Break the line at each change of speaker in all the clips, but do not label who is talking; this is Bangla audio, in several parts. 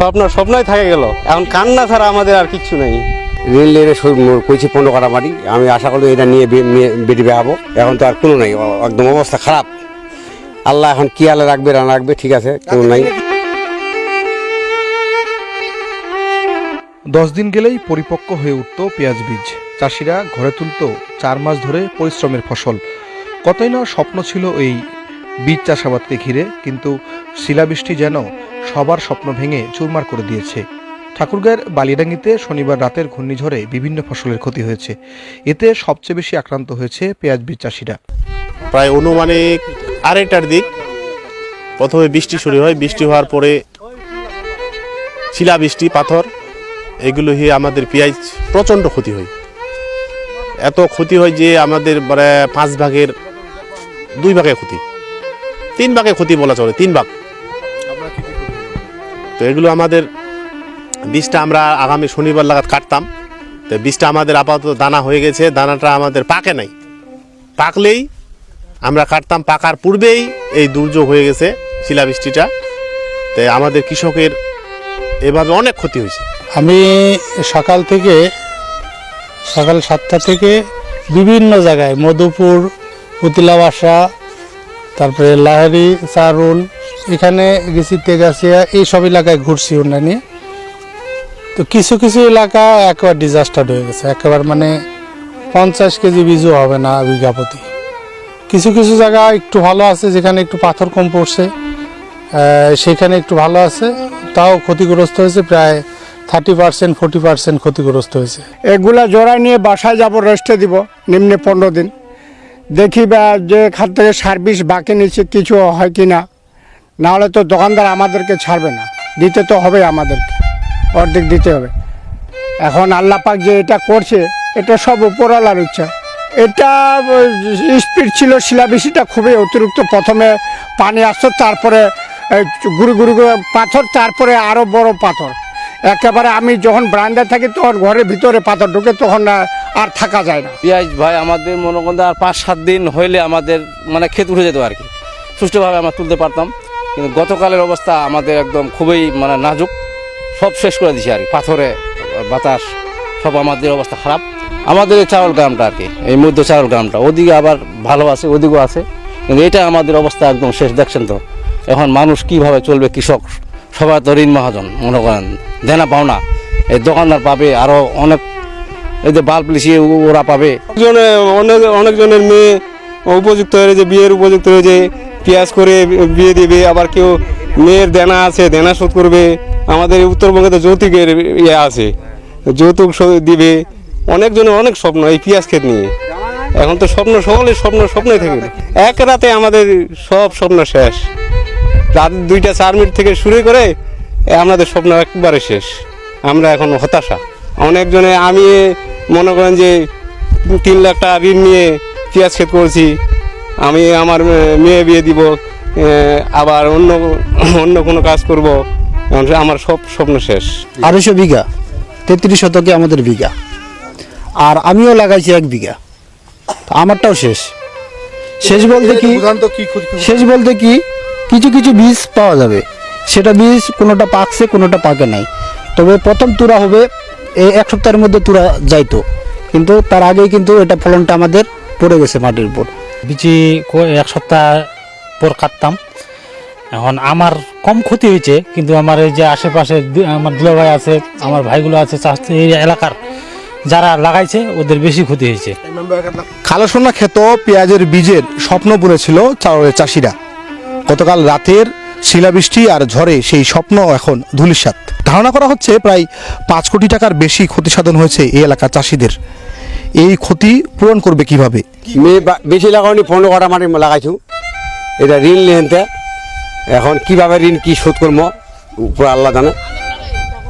স্বপ্ন স্বপ্নই থাকে গেল। এখন কান্না ছাড়া আমাদের আর কিচ্ছু নেই।
রেল লেনে কইছি পনেরো কাটা মাটি আমি আশা করি এটা নিয়ে বেটি বেহাবো এখন তো আর কোনো নাই একদম অবস্থা খারাপ। আল্লাহ এখন কি আল্লাহ রাখবে না রাখবে ঠিক আছে কোনো নাই।
দশ দিন গেলেই পরিপক্ক হয়ে উঠত পেঁয়াজ বীজ। চাষিরা ঘরে তুলত চার মাস ধরে পরিশ্রমের ফসল। কতই না স্বপ্ন ছিল এই বীজ চাষাবাদকে ঘিরে কিন্তু শিলাবৃষ্টি যেন সবার স্বপ্ন ভেঙে চুরমার করে দিয়েছে। ঠাকুরগাঁয়ের বালিয়াডাঙ্গিতে শনিবার রাতের ঘূর্ণিঝড়ে বিভিন্ন ফসলের ক্ষতি হয়েছে। এতে সবচেয়ে বেশি আক্রান্ত হয়েছে পেঁয়াজ বীজ চাষিরা।
প্রায় অনুমানিক আড়াইটার দিক প্রথমে বৃষ্টি শুরু হয়। বৃষ্টি হওয়ার পরে শিলা বৃষ্টি পাথর এগুলো হয়ে আমাদের পেঁয়াজ প্রচণ্ড ক্ষতি হয়। এত ক্ষতি হয় যে আমাদের মানে পাঁচ ভাগের দুই ভাগে ক্ষতি। তিন ভাগে ক্ষতি বলা চলে, তিন ভাগ। তো এগুলো আমাদের বীজটা আমরা আগামী শনিবার লাগাত কাটতাম। তো বীজটা আমাদের আপাতত দানা হয়ে গেছে, দানাটা আমাদের পাকে নাই। পাকলেই আমরা কাটতাম, পাকার পূর্বেই এই দুর্যোগ হয়ে গেছে শিলাবৃষ্টিটা। তো আমাদের কৃষকের এভাবে অনেক ক্ষতি হয়েছে।
আমি সকাল থেকে, সকাল সাতটা থেকে বিভিন্ন জায়গায়, মধুপুর পুতিলা বাসা তারপরে লাহারি চারুল এখানে গেছি তেগাছিয়া এই সব এলাকায় ঘুরছি ওনা নিয়ে তো কিছু কিছু এলাকা একবার ডিজাস্টার হয়ে গেছে। একেবারে মানে পঞ্চাশ কেজি বীজও হবে না বিঘা প্রতি। কিছু কিছু জায়গা একটু ভালো আছে, যেখানে একটু পাথর কম পড়ছে। সেখানে একটু ভালো আছে, তাও ক্ষতিগ্রস্ত হয়েছে প্রায় থার্টি পার্সেন্ট ফোর্টি পার্সেন্ট ক্ষতিগ্রস্ত হয়েছে।
এগুলা জোড়ায় নিয়ে বাসায় যাব রেস্টে দিব, নিম্নে পনেরো দিন। দেখি বা যে খাত থেকে সার্ভিস বাকি নিচ্ছে, কিছু হয় কি না নাহলে তো দোকানদার আমাদেরকে ছাড়বে না। দিতে তো হবে আমাদেরকে। অর্ধেক দিতে হবে। এখন আল্লাহ পাক যে এটা করছে, এটা সব উপরওয়ালার ইচ্ছা। এটা স্পিড ছিল, শিলাবৃষ্টিটা খুবই অতিরিক্ত। প্রথমে পানি আসতো, তারপরে গুরু গুরু পাথর, তারপরে আরও বড় পাথর। একেবারে আমি যখন ব্রান্ডে থাকি, তখন ঘরের ভিতরে পাথর ঢুকে তখন আর- থাকা যায় না।
পেঁয়াজ ভাই, আমাদের মনে করেন আর পাঁচ সাত দিন হইলে আমাদের মানে ক্ষেত উঠে যেত আর কি। সুষ্ঠুভাবে আমরা তুলতে পারতাম। কিন্তু গতকালের অবস্থা আমাদের একদম খুবই মানে নাজুক। সব শেষ করে দিছে আর পাথরে, বাতাস, সব আমাদের অবস্থা খারাপ। আমাদের এই চাউল গ্রামটা আর কি, এই মধ্য চাউল গ্রামটা। ওদিকে আবার ভালো আছে, ওদিকেও আছে, কিন্তু এটা আমাদের অবস্থা একদম শেষ, দেখছেন তো? এখন মানুষ কীভাবে চলবে কৃষক? সবাই তো ঋণ মহাজন, মনে করেন, দেনা পাওনা। এই দোকানদার পাবে আরও অনেক, এই যে বাল্ব লিসি ওরা পাবে।
অনেক, অনেকজনের মেয়ে উপযুক্ত হয়েছে বিয়ের উপযুক্ত হয়ে হয়েছে পেঁয়াজ করে বিয়ে দিবে, আবার কেউ মেয়ের দেনা আছে, দেনা শোধ করবে। আমাদের উত্তরবঙ্গে তো যৌতুকের ইয়ে আছে, যৌতুক দিবে। অনেকজনের অনেক স্বপ্ন এই পেঁয়াজ ক্ষেত নিয়ে। এখন তো স্বপ্ন সকলের স্বপ্ন স্বপ্নই থাকে। এক রাতে আমাদের সব স্বপ্ন শেষ। রাত দুইটা চার মিনিট থেকে শুরু করে আমাদের স্বপ্ন একবারে শেষ। আমরা এখন হতাশা। অনেকজনে আমি মনে করেন যে তিন লাখ টাকা ঋণ নিয়ে পেঁয়াজ ক্ষেত করছি। আমি আমার মেয়ে বিয়ে দিব আবার অন্য অন্য কোনো কাজ করব আমার সব স্বপ্ন শেষ।
আড়াইশো বিঘা তেত্রিশ শতকে আমাদের বিঘা। আর আমিও লাগাইছি এক বিঘা। আমারটাও শেষ। শেষ বলতে কি শেষ বলতে কি কিছু কিছু বীজ পাওয়া যাবে। সেটা বীজ কোনোটা পাকছে কোনোটা পাকে নাই। তবে প্রথম তুরা হবে এই এক সপ্তাহের মধ্যে তুরা যাইতো। কিন্তু তার আগেই কিন্তু এটা ফলনটা আমাদের পড়ে গেছে মাটির উপর।
বিচি এক সপ্তাহ পর কাটতাম। এখন আমার কম ক্ষতি হয়েছে, কিন্তু আমার এই যে আশেপাশে আমার দুলা ভাই আছে, আমার ভাইগুলো আছে এই এলাকার যারা লাগাইছে, ওদের বেশি ক্ষতি হয়েছে।
খালাসোনা ক্ষেত পেঁয়াজের বীজের স্বপ্ন বুনেছিল চা- চাষিরা। গতকাল রাতের শিলাবৃষ্টি আর ঝড়ে সেই স্বপ্ন এখন ধুলিসাৎ। ধারণা করা হচ্ছে প্রায় পাঁচ কোটি টাকার বেশি ক্ষতিসাধন হয়েছে এই এলাকার চাষিদের। এই ক্ষতি পূরণ করবে কীভাবে?
মেয়ে বা- বেশি লাগাওনি পনেরো কাটা মাটি লাগাইছো। এটা ঋণ নিতে এখন কীভাবে ঋণ কি শোধ করব? উপর আল্লাহ জানে।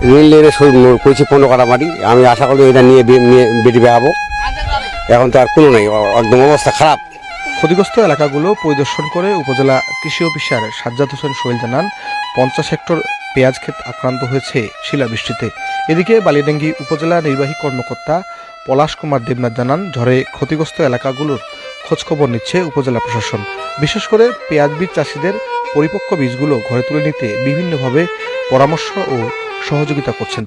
ঋণ নিয়ে শোধ কইছি পনেরো কাটা মাটি। আমি আশা করি এটা নিয়ে বে- নিয়ে বেটি বেহাবো এখন তো আর কোনো নেই একদম অবস্থা খারাপ।
ক্ষতিগ্রস্ত এলাকাগুলো পরিদর্শন করে উপজেলা কৃষি অফিসার সাজ্জাদ হোসেন সোহেল জানান পঞ্চাশ হেক্টর পেঁয়াজ ক্ষেত আক্রান্ত হয়েছে শিলাবৃষ্টিতে। এদিকে বালিডাঙ্গি উপজেলা নির্বাহী কর্মকর্তা পলাশ কুমার দেবনাথ জানান, ঝড়ে ক্ষতিগ্রস্ত এলাকাগুলোর খোঁজখবর নিচ্ছে উপজেলা প্রশাসন। বিশেষ করে পেঁয়াজ বীজ চাষিদের পরিপক্ক বীজগুলো ঘরে তুলে নিতে বিভিন্নভাবে পরামর্শ ও সহযোগিতা করছেন